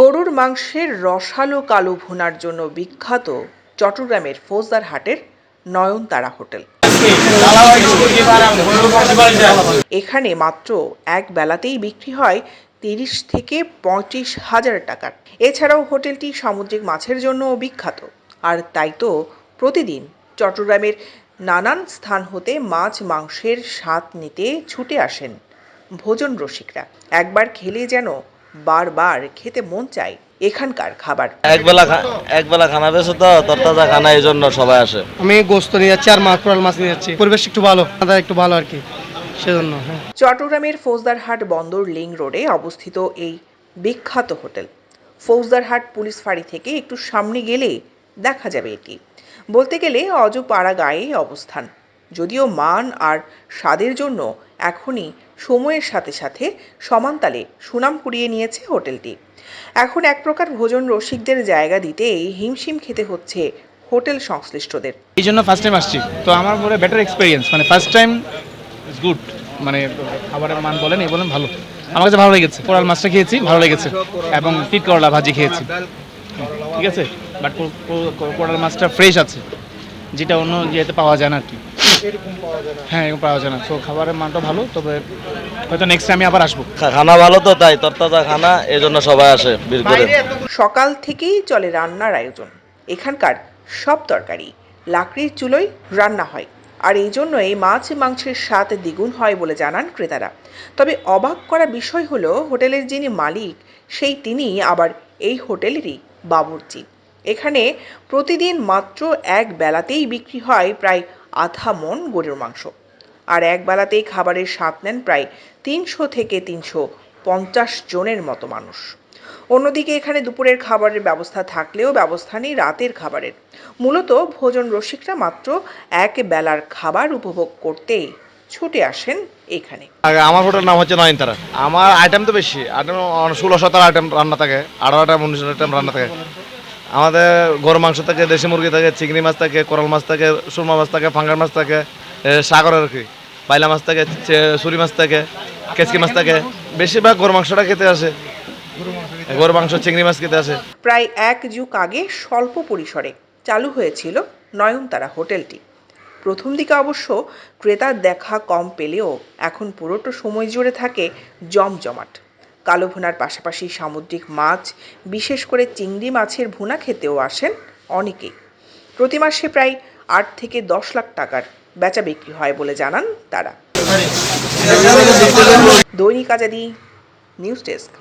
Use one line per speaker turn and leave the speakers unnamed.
গরুর মাংসের রসালো কালো ভুনার জন্য বিখ্যাত চট্টগ্রামের ফৌজদার হাটের নয়নতারা হোটেল। এখানে মাত্র এক বেলাতেই বিক্রি হয় তিরিশ থেকে পঁয়ত্রিশ হাজার টাকার। এছাড়াও হোটেলটি সামুদ্রিক মাছের জন্যও বিখ্যাত। আর তাই তো প্রতিদিন চট্টগ্রামের নানান স্থান হতে মাছ মাংসের স্বাদ নিতে ছুটে আসেন ভোজন রসিকরা। একবার খেলে যেন বারবার খেতে মন চায় এখানকার খাবার।
একবেলা একবেলা খানা বেছো তো তরতাজা খানা এই জন্য সবাই আসে।
আমি গোস্ত নিয়ে যাচ্ছি আর মাছ কোরাল মাছ নিয়ে যাচ্ছি। পরিবেশ একটু ভালো একটু ভালো আর কি সেজন্য হ্যাঁ।
চট্টগ্রামের ফৌজদারহাট বন্দর লিং রোডে অবস্থিত এই বিখ্যাত হোটেল। ফৌজদারহাট পুলিশ ফাঁড়ি থেকে একটু সামনে গেলে দেখা যাবে এটি। বলতে গেলে অজপাড়া গায়ে অবস্থান। যদিও মান আর স্বাদের জন্য এখনই সময়ের সাথে সাথে সমানতালে সুনাম কুড়িয়ে নিয়েছে হোটেলটি। এখন এক প্রকার ভোজন রসিকদের জায়গা দিতেই হিমশিম খেতে হচ্ছে হোটেল সংশ্লিষ্টদের।
এই জন্য ফার্স্ট টাইম আসছি। তো আমার মনে বেটার এক্সপিরিয়েন্স মানে ফার্স্ট টাইম ইজ গুড মানে খাবারের মান বলেন, এই বলেন, ভালো। আমার কাছে ভালো লেগেছে। কোরাল মাছটা খেয়েছি, ভালো লেগেছে। এবং পিট করলা ভাজি খেয়েছি। ঠিক আছে? বাট কোরাল মাছটা ফ্রেশ আছে যেটা অন্য ইয়েতে পাওয়া যায় না আর কি। হ্যাঁ এরকম পাওয়া যায় না। তো খাবারের মানটা ভালো তবে হয়তো নেক্সট টাইম আমি আবার আসব।
খানা ভালো তো তাই তরতাজা খানা এই জন্য সবাই আসে বীর করে।
সকাল থেকেই চলে রান্নার আয়োজন। এখানকার সব তরকারি লাকড়ির চুলোয় রান্না হয়। আর এই জন্যই মাছ মাংসের স্বাদ দ্বিগুণ হয় বলে জানান ক্রেতারা। তবে অবাক করা বিষয় হলো হোটেলের যিনি মালিক সেই তিনি আবার এই হোটেলেরই বাবুর্চি। এখানে প্রতিদিন মাত্র এক বেলাতেই বিক্রি হয় প্রায় আধা মন গরুর মাংস। আর এক বেলাতেই খাবারের স্বাদ নেন প্রায় তিনশো থেকে তিনশো পঞ্চাশ জনের মতো মানুষ। অন্যদিকে এখানে দুপুরের খাবারের ব্যবস্থা থাকলেও ব্যবস্থা নেই রাতের খাবারের। মূলত ভোজন রসিকরা মাত্র এক বেলার খাবার উপভোগ করতেই ছুটে আসেন এখানে।
আমার হোটেল নাম হচ্ছে নয়নতারা। আমার আইটেম তো বেশি আইটেম ষোলো সতেরো আইটেম রান্না থাকে, আঠারো আইটেম উনিশ আইটেম রান্না থাকে। আমাদের গরু মাংস থাকে, দেশি মুরগি থাকে, চিংড়ি মাছ থাকে, কোরাল মাছ থাকে, সুরমা মাছ থাকে, ফাঙ্গার মাছ থাকে সাগরের কি বাইলা মাছ থাকে সুরি মাছ থাকে, কেচকি মাছ থাকে, বেশিরভাগ গরু মাংসটা খেতে আসে। গরু মাংস, চিংড়ি মাছ খেতে আসে।
প্রায় এক যুগ আগে স্বল্প পরিসরে চালু হয়েছিল নয়নতারা হোটেলটি। প্রথম দিকে অবশ্য ক্রেতার দেখা কম পেলেও এখন পুরোটা সময় জুড়ে থাকে জমজমাট। কালো ভুনার পাশাপাশি সামুদ্রিক মাছ, বিশেষ করে চিংড়ি মাছের ভুনা খেতেও আসেন অনেকেই। প্রতি মাসে প্রায় আট থেকে দশ লাখ টাকার বেচা বিক্রি হয় বলে জানান তারা। দৈনিক আজাদি নিউজ ডেস্ক।